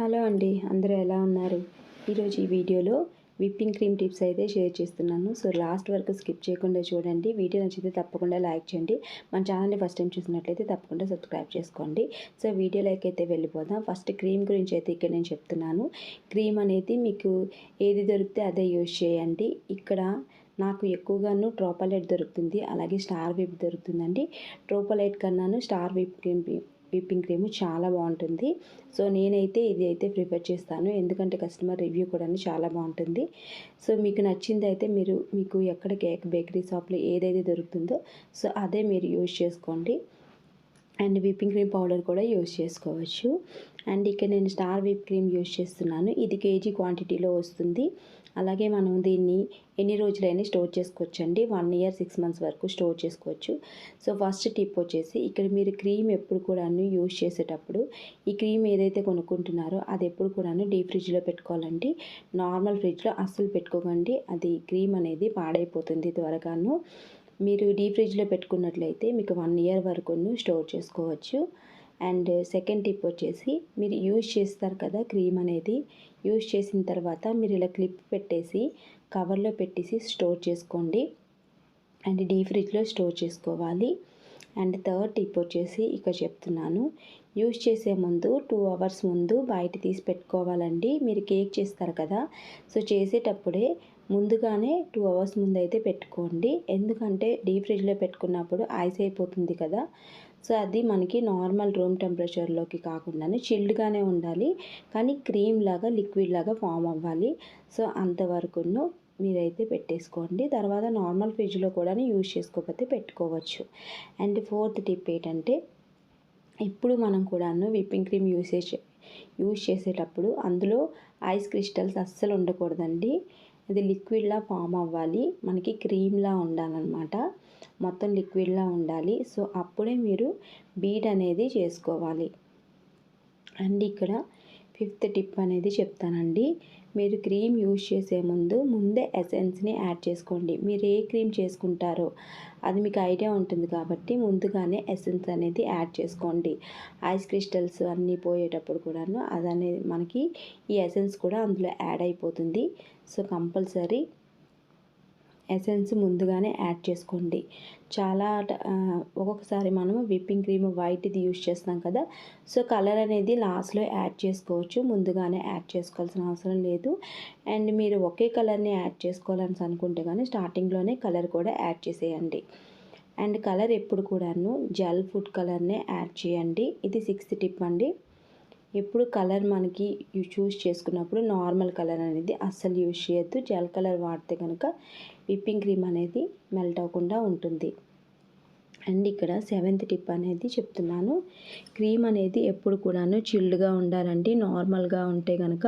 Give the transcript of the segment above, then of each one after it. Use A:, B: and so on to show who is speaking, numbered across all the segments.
A: Hello అండి అందరూ ఎలా ఉన్నారు? ఈరోజు ఈ వీడియోలో విప్పింగ్ క్రీమ్ టిప్స్ అయితే షేర్ చేస్తున్నాను. సో లాస్ట్ వరకు స్కిప్ చేయకుండా చూడండి. వీడియో నచ్చితే తప్పకుండా లైక్ చేయండి. మన ఛానల్ని ఫస్ట్ టైం చూసినట్లయితే తప్పకుండా సబ్స్క్రైబ్ చేసుకోండి. సో వీడియోలోకి అయితే వెళ్ళిపోదాం. ఫస్ట్ క్రీమ్ గురించి అయితే ఇక్కడ నేను చెప్తున్నాను. క్రీమ్ అనేది మీకు ఏది దొరికితే అదే యూజ్ చేయండి. ఇక్కడ నాకు ఎక్కువగాను ట్రోపలైట్ దొరుకుతుంది. అలాగే స్టార్ విప్ దొరుకుతుందండి. ట్రోపలైట్ కన్నాను star whip cream whipping cream చాలా బాగుంటుంది. సో నేనైతే ఇది అయితే ప్రిఫర్ చేస్తాను. ఎందుకంటే కస్టమర్ రివ్యూ కూడా చాలా బాగుంటుంది. సో మీకు నచ్చింది అయితే మీరు మీకు ఎక్కడ కేక్ బేకరీ షాప్లో ఏదైతే దొరుకుతుందో సో అదే మీరు యూజ్ చేసుకోండి. అండ్ విప్పింగ్ క్రీమ్ పౌడర్ కూడా యూజ్ చేసుకోవచ్చు. అండ్ ఇక్కడ నేను స్టార్ విప్ క్రీమ్ యూజ్ చేస్తున్నాను. ఇది కేజీ క్వాంటిటీలో వస్తుంది. అలాగే మనం దీన్ని ఎన్ని రోజులైనా స్టోర్ చేసుకోవచ్చు అండి వన్ ఇయర్ సిక్స్ మంత్స్ వరకు స్టోర్ చేసుకోవచ్చు. సో ఫస్ట్ టిప్ వచ్చేసి ఇక్కడ మీరు క్రీమ్ ఎప్పుడు కూడాను యూజ్ చేసేటప్పుడు ఈ క్రీమ్ ఏదైతే కొనుక్కుంటున్నారో అది ఎప్పుడు కూడాను డీప్ ఫ్రిడ్జ్లో పెట్టుకోవాలండి. నార్మల్ ఫ్రిడ్జ్లో అస్సలు పెట్టుకోకండి. అది క్రీమ్ అనేది పాడైపోతుంది త్వరగాను. మీరు డీప్ ఫ్రిడ్జ్లో పెట్టుకున్నట్లయితే మీకు వన్ ఇయర్ వరకు స్టోర్ చేసుకోవచ్చు. అండ్ సెకండ్ టిప్ వచ్చేసి మీరు యూజ్ చేస్తారు కదా క్రీమ్ అనేది యూజ్ చేసిన తర్వాత మీరు ఇలా క్లిప్ పెట్టేసి కవర్లో పెట్టేసి స్టోర్ చేసుకోండి. అండ్ డీ ఫ్రిడ్జ్లో స్టోర్ చేసుకోవాలి. అండ్ థర్డ్ టిప్ వచ్చేసి ఇక్కడ చెప్తున్నాను యూజ్ చేసే ముందు టూ అవర్స్ ముందు బయట తీసి పెట్టుకోవాలండి. మీరు కేక్ చేస్తారు కదా సో చేసేటప్పుడే ముందుగానే టూ అవర్స్ ముందు అయితే పెట్టుకోండి. ఎందుకంటే డీప్ ఫ్రిడ్జ్లో పెట్టుకున్నప్పుడు ఐస్ అయిపోతుంది కదా సో అది మనకి నార్మల్ రూమ్ టెంపరేచర్లోకి కాకుండానే చిల్డ్గానే ఉండాలి. కానీ క్రీమ్ లాగా లిక్విడ్ లాగా ఫామ్ అవ్వాలి. సో అంతవరకును మీరైతే పెట్టేసుకోండి. తర్వాత నార్మల్ ఫ్రిడ్జ్లో కూడా యూజ్ చేసుకోకపోతే పెట్టుకోవచ్చు. అండ్ ఫోర్త్ టిప్ ఏంటంటే ఇప్పుడు మనం కూడాను విప్పింగ్ క్రీమ్ యూసేజ్ యూజ్ చేసేటప్పుడు అందులో ఐస్ క్రిస్టల్స్ అస్సలు ఉండకూడదండి. అది లిక్విడ్లా ఫామ్ అవ్వాలి. మనకి క్రీమ్లా ఉండాలన్నమాట. మొత్తం లిక్విడ్లా ఉండాలి. సో అప్పుడే మీరు బీట్ అనేది చేసుకోవాలి. అండ్ ఇక్కడ ఫిఫ్త్ టిప్ అనేది చెప్తానండి. మీరు క్రీమ్ యూజ్ చేసే ముందు ముందే ఎసెన్స్ని యాడ్ చేసుకోండి. మీరు ఏ క్రీమ్ చేసుకుంటారో అది మీకు ఐడియా ఉంటుంది కాబట్టి ముందుగానే ఎసెన్స్ అనేది యాడ్ చేసుకోండి. ఐస్ క్రిస్టల్స్ అన్నీ పోయేటప్పుడు కూడాను అది అనేది మనకి ఈ ఎసెన్స్ కూడా అందులో యాడ్ అయిపోతుంది. సో కంపల్సరీ ఎసెన్స్ ముందుగానే యాడ్ చేసుకోండి. చాలా ఒక్కొక్కసారి మనము విప్పింగ్ క్రీమ్ వైట్ది యూజ్ చేస్తాం కదా సో కలర్ అనేది లాస్ట్లో యాడ్ చేసుకోవచ్చు. ముందుగానే యాడ్ చేసుకోవాల్సిన అవసరం లేదు. అండ్ మీరు ఒకే కలర్ని యాడ్ చేసుకోవాలని అనుకుంటే కానీ స్టార్టింగ్లోనే కలర్ కూడా యాడ్ చేసేయండి. అండ్ కలర్ ఎప్పుడు కూడాను జెల్ ఫుడ్ కలర్నే యాడ్ చేయండి. ఇది సిక్స్త్ టిప్ అండి. ఎప్పుడు కలర్ మనకి చూస్ చేసుకున్నప్పుడు నార్మల్ కలర్ అనేది అస్సలు యూజ్ చేయొద్దు. జెల్ కలర్ వాడితే కనుక విప్పింగ్ క్రీమ్ అనేది మెల్ట్ అవ్వకుండా ఉంటుంది. అండ్ ఇక్కడ సెవెంత్ టిప్ అనేది చెప్తున్నాను. క్రీమ్ అనేది ఎప్పుడు కూడాను చిల్డ్గా ఉండాలండి. నార్మల్గా ఉంటే కనుక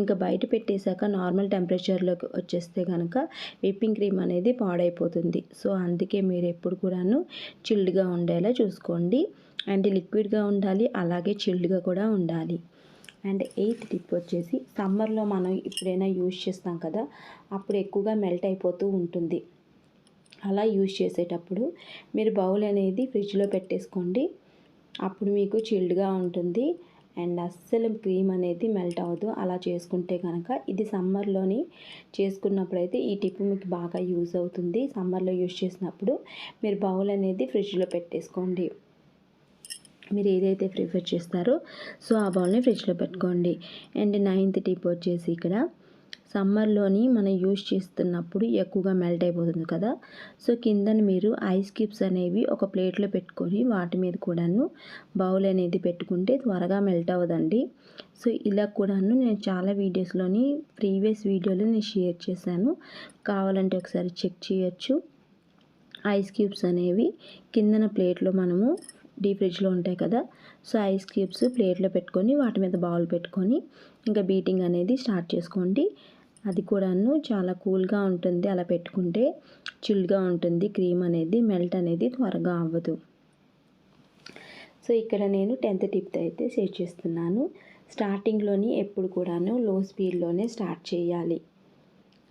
A: ఇంకా బయట పెట్టేశాక నార్మల్ టెంపరేచర్లోకి వచ్చేస్తే కనుక విప్పింగ్ క్రీమ్ అనేది పాడైపోతుంది. సో అందుకే మీరు ఎప్పుడు కూడాను చిల్డ్గా ఉండేలా చూసుకోండి. అండ్ లిక్విడ్గా ఉండాలి అలాగే చిల్డ్గా కూడా ఉండాలి. అండ్ ఎయిత్ టిప్ వచ్చేసి సమ్మర్లో మనం ఎప్పుడైనా యూజ్ చేస్తాం కదా అప్పుడు ఎక్కువగా మెల్ట్ అయిపోతూ ఉంటుంది. అలా యూజ్ చేసేటప్పుడు మీరు బౌల్ అనేది ఫ్రిడ్జ్లో పెట్టేసుకోండి. అప్పుడు మీకు చిల్డ్గా ఉంటుంది అండ్ అస్సలు క్రీమ్ అనేది మెల్ట్ అవ్వదు. అలా చేసుకుంటే కనుక ఇది సమ్మర్లోని చేసుకున్నప్పుడైతే ఈ టిప్ మీకు బాగా యూజ్ అవుతుంది. సమ్మర్లో యూజ్ చేసినప్పుడు మీరు బౌల్ అనేది ఫ్రిడ్జ్లో పెట్టేసుకోండి. మీరు ఏదైతే ప్రిఫర్ చేస్తారో సో ఆ బౌల్ని ఫ్రిడ్జ్లో పెట్టుకోండి. అండ్ నైన్త్ టిప్ వచ్చేసి ఇక్కడ సమ్మర్లోని మనం యూజ్ చేస్తున్నప్పుడు ఎక్కువగా మెల్ట్ అయిపోతుంది కదా. సో కిందన మీరు ఐస్ క్యూబ్స్ అనేవి ఒక ప్లేట్లో పెట్టుకొని వాటి మీద కూడాను బౌల్ అనేది పెట్టుకుంటే త్వరగా మెల్ట్ అవ్వదండి. సో ఇలా కూడాను నేను చాలా వీడియోస్లోని ప్రీవియస్ వీడియోలో నేను షేర్ చేశాను. కావాలంటే ఒకసారి చెక్ చేయొచ్చు. ఐస్ క్యూబ్స్ అనేవి కిందన ప్లేట్లో మనము డీప్ ఫ్రిడ్జ్లో ఉంటాయి కదా సో ఐస్ క్యూబ్స్ ప్లేట్లో పెట్టుకొని వాటి మీద బౌల్ పెట్టుకొని ఇంకా బీటింగ్ అనేది స్టార్ట్ చేసుకోండి. అది కూడాను చాలా కూల్గా ఉంటుంది. అలా పెట్టుకుంటే చిల్గా ఉంటుంది. క్రీమ్ అనేది మెల్ట్ అనేది త్వరగా అవ్వదు. సో ఇక్కడ నేను టెన్త్ టిప్త్ అయితే షేర్ చేస్తున్నాను. స్టార్టింగ్లోని ఎప్పుడు కూడాను లో స్పీడ్లోనే స్టార్ట్ చేయాలి.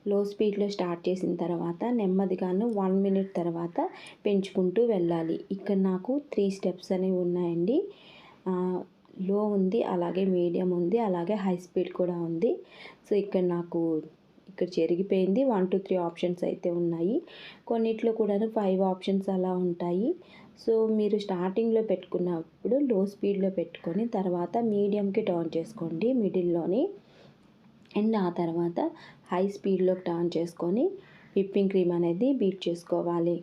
A: లో స్పీడ్లో స్టార్ట్ చేసిన తర్వాత నెమ్మదిగాను వన్ మినిట్ తర్వాత పెంచుకుంటూ వెళ్ళాలి. ఇక్కడ నాకు త్రీ స్టెప్స్ అనేవి ఉన్నాయండి. లో ఉంది అలాగే మీడియం ఉంది అలాగే హై స్పీడ్ కూడా ఉంది. సో ఇక్కడ నాకు ఇక్కడ చెరిగిపోయింది. వన్ టూ త్రీ ఆప్షన్స్ అయితే ఉన్నాయి. కొన్నిట్లో కూడా ఫైవ్ ఆప్షన్స్ అలా ఉంటాయి. సో మీరు స్టార్టింగ్లో పెట్టుకున్నప్పుడు లో స్పీడ్లో పెట్టుకొని తర్వాత మీడియంకి టర్న్ చేసుకోండి. మిడిల్లోని అండ్ ఆ తర్వాత హై స్పీడ్లో టర్న్ చేసుకొని విప్పింగ్ క్రీమ్ అనేది బీట్ చేసుకోవాలి.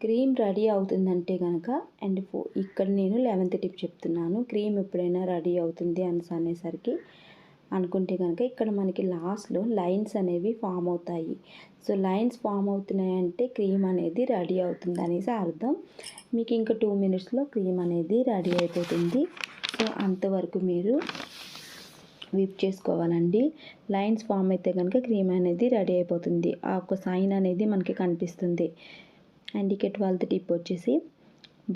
A: క్రీమ్ రెడీ అవుతుందంటే కనుక అండ్ ఫో ఇక్కడ నేను లెవెన్త్ టిప్ చెప్తున్నాను. క్రీమ్ ఎప్పుడైనా రెడీ అవుతుంది అనేసి అనేసరికి అనుకుంటే కనుక ఇక్కడ మనకి లాస్ట్లో లైన్స్ అనేవి ఫామ్ అవుతాయి. సో లైన్స్ ఫామ్ అవుతున్నాయంటే క్రీమ్ అనేది రెడీ అవుతుంది అనేసి అర్థం. మీకు ఇంకా టూ మినిట్స్లో క్రీమ్ అనేది రెడీ అయిపోతుంది. సో అంతవరకు మీరు విప్ చేసుకోవాలండి. లైన్స్ ఫామ్ అయితే కనుక క్రీమ్ అనేది రెడీ అయిపోతుంది. ఆ ఒక సైన్ అనేది మనకి కనిపిస్తుంది. అండ్ ఇక ట్వెల్త్ టిప్ వచ్చేసి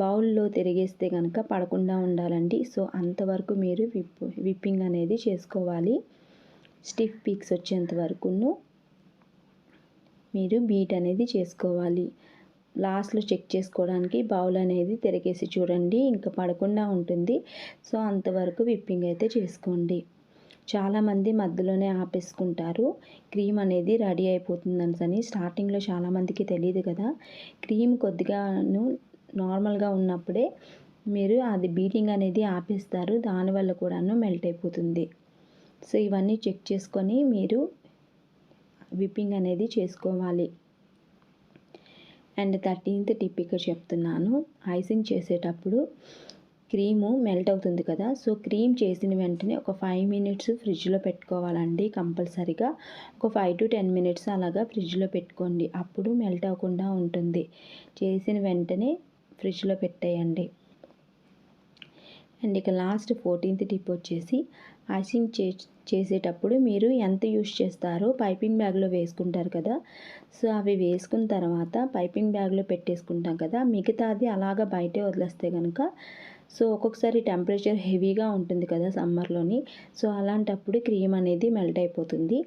A: బౌల్లో తిరిగేస్తే కనుక పడకుండా ఉండాలండి. సో అంతవరకు మీరు విప్ విప్పింగ్ అనేది చేసుకోవాలి. స్టిఫ్ పీక్స్ వచ్చేంత వరకును మీరు బీట్ అనేది చేసుకోవాలి. లాస్ట్లో చెక్ చేసుకోవడానికి బౌల్ అనేది తిరిగేసి చూడండి. ఇంకా పడకుండా ఉంటుంది. సో అంతవరకు విప్పింగ్ అయితే చేసుకోండి. చాలామంది మధ్యలోనే ఆపేసుకుంటారు. క్రీమ్ అనేది రెడీ అయిపోతుందని అని స్టార్టింగ్లో చాలామందికి తెలియదు కదా. క్రీమ్ కొద్దిగాను నార్మల్గా ఉన్నప్పుడే మీరు అది బీటింగ్ అనేది ఆపేస్తారు. దానివల్ల కూడాను మెల్ట్ అయిపోతుంది. సో ఇవన్నీ చెక్ చేసుకొని మీరు విప్పింగ్ అనేది చేసుకోవాలి. అండ్ థర్టీన్త్ టిప్ ఇక్కడ చెప్తున్నాను. ఐసింగ్ చేసేటప్పుడు క్రీము మెల్ట్ అవుతుంది కదా. సో క్రీమ్ చేసిన వెంటనే ఒక ఫైవ్ మినిట్స్ ఫ్రిడ్జ్లో పెట్టుకోవాలండి కంపల్సరీగా. ఒక ఫైవ్ టు టెన్ మినిట్స్ అలాగా ఫ్రిడ్జ్లో పెట్టుకోండి. అప్పుడు మెల్ట్ అవ్వకుండా ఉంటుంది. చేసిన వెంటనే ఫ్రిడ్జ్లో పెట్టేయండి. అండ్ ఇక లాస్ట్ ఫోర్టీన్త్ టిప్ వచ్చేసి ఐసింగ్ చే చేసేటప్పుడు మీరు ఎంత యూస్ చేస్తారో పైపింగ్ బ్యాగ్లో వేసుకుంటారు కదా. సో అవి వేసుకున్న తర్వాత పైపింగ్ బ్యాగ్లో పెట్టేసుకుంటాం కదా. మిగతాది అలాగా బయటే వదిలేస్తే కనుక సో ఒక్కొక్కసారి టెంపరేచర్ హెవీగా ఉంటుంది కదా సమ్మర్లోని. సో అలాంటప్పుడు క్రీమ్ అనేది మెల్ట్ అయిపోతుంది.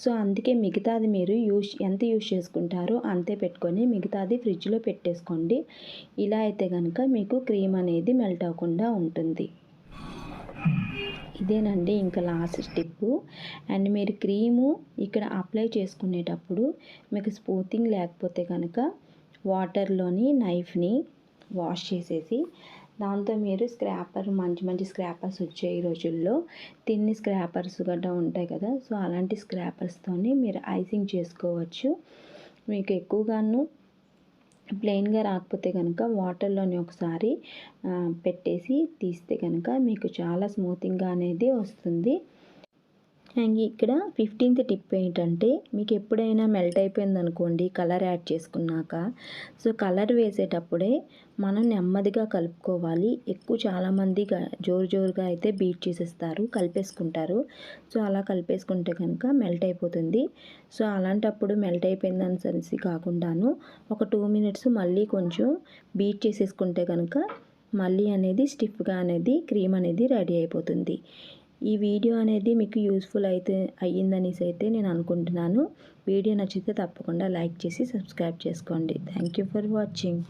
A: సో అందుకే మిగతాది మీరు యూస్ ఎంత యూస్ చేసుకుంటారో అంతే పెట్టుకొని మిగతాది ఫ్రిడ్జ్లో పెట్టేసుకోండి. ఇలా అయితే కనుక మీకు క్రీమ్ అనేది మెల్ట్ అవ్వకుండా ఉంటుంది. ఇదేనండి ఇంకా లాస్ట్ స్టెప్ అండ్ మీరు క్రీము ఇక్కడ అప్లై చేసుకునేటప్పుడు మీకు స్పూతింగ్ లేకపోతే కనుక వాటర్లోని నైఫ్ని వాష్ చేసేసి దాంతో మీరు స్క్రాపర్ మంచి మంచి స్క్రాపర్స్ వచ్చాయి ఈ రోజుల్లో. తిన్ని స్క్రాపర్స్ గట్రా ఉంటాయి కదా. సో అలాంటి స్క్రాపర్స్తోని మీరు ఐసింగ్ చేసుకోవచ్చు. మీకు ఎక్కువగాను ప్లెయిన్గా రాకపోతే కనుక వాటర్లోని ఒకసారి పెట్టేసి తీస్తే కనుక మీకు చాలా స్మూతింగ్గా అనేది వస్తుంది. అండ్ ఇక్కడ ఫిఫ్టీన్త్ టిప్ ఏంటంటే మీకు ఎప్పుడైనా మెల్ట్ అయిపోయింది అనుకోండి కలర్ యాడ్ చేసుకున్నాక. సో కలర్ వేసేటప్పుడే మనం నెమ్మదిగా కలుపుకోవాలి. ఎక్కువ చాలామంది జోరు జోరుగా అయితే బీట్ చేసేస్తారు కలిపేసుకుంటారు. సో అలా కలిపేసుకుంటే కనుక మెల్ట్ అయిపోతుంది. సో అలాంటప్పుడు మెల్ట్ అయిపోయిందని సరిసి కాకుండాను ఒక టూ మినిట్స్ మళ్ళీ కొంచెం బీట్ చేసేసుకుంటే కనుక మళ్ళీ అనేది స్టిఫ్గా అనేది క్రీమ్ అనేది రెడీ అయిపోతుంది. ఈ వీడియో అనేది మీకు యూస్ఫుల్ అయితే అయ్యిందనేసి అయితే నేను అనుకుంటున్నాను. వీడియో నచ్చితే తప్పకుండా లైక్ చేసి సబ్స్క్రైబ్ చేసుకోండి. Thank you for watching.